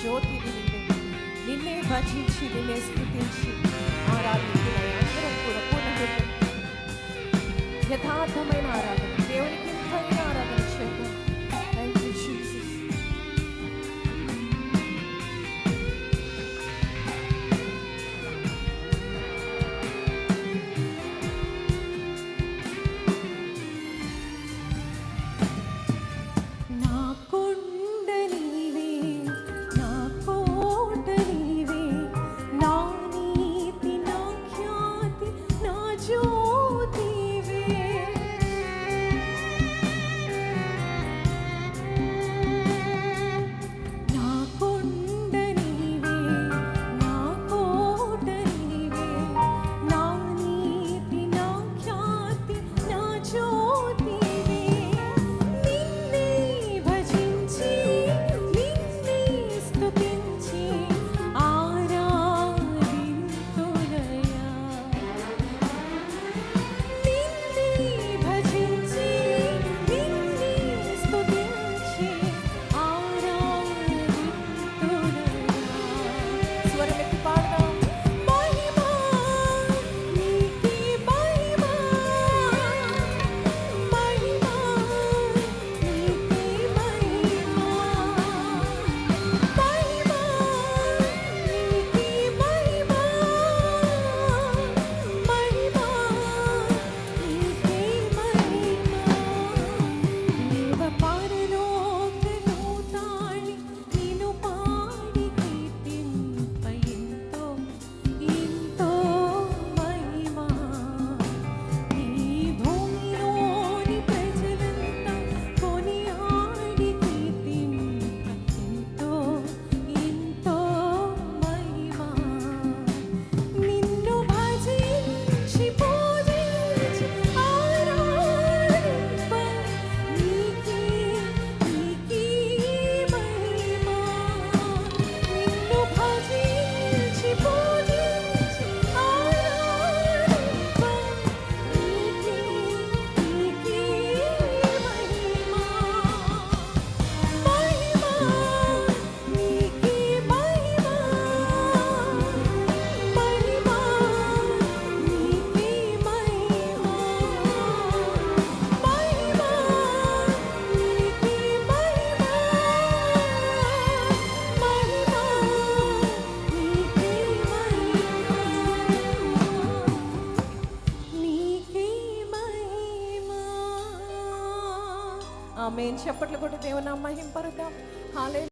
జ్యోతిని నిన్నే నిన్నే భజించి నిన్నే స్థుతించి ఆరాధించిన అందరం కూడా పూర్ణ యథార్థమైన ఆరాధన. ఆమె చప్పట్లు కొట్టి దేవుని మహింపరుద్దాం హాలే